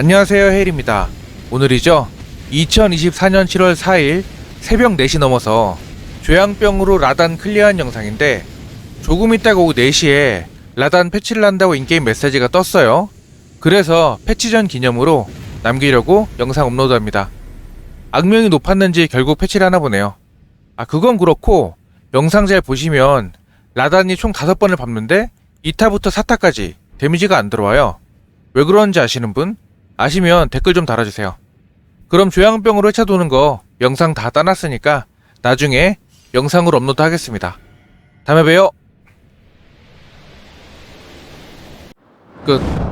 안녕하세요 헤일입니다. 오늘이죠. 2024년 7월 4일 새벽 4시 넘어서 조양병으로 라단 클리어한 영상인데 조금 있다가 오후 4시에 라단 패치를 한다고 인게임 메시지가 떴어요. 그래서 패치 전 기념으로 남기려고 영상 업로드합니다. 악명이 높았는지 결국 패치를 하나 보네요. 아 그건 그렇고 영상 잘 보시면 라단이 총 5번을 밟는데 2타부터 4타까지 데미지가 안 들어와요. 왜 그런지 아시는 분? 아시면 댓글 좀 달아주세요. 그럼 조양병으로 회차 도는 거 영상 다 따놨으니까 나중에 영상으로 업로드 하겠습니다. 다음에 봬요. 끝.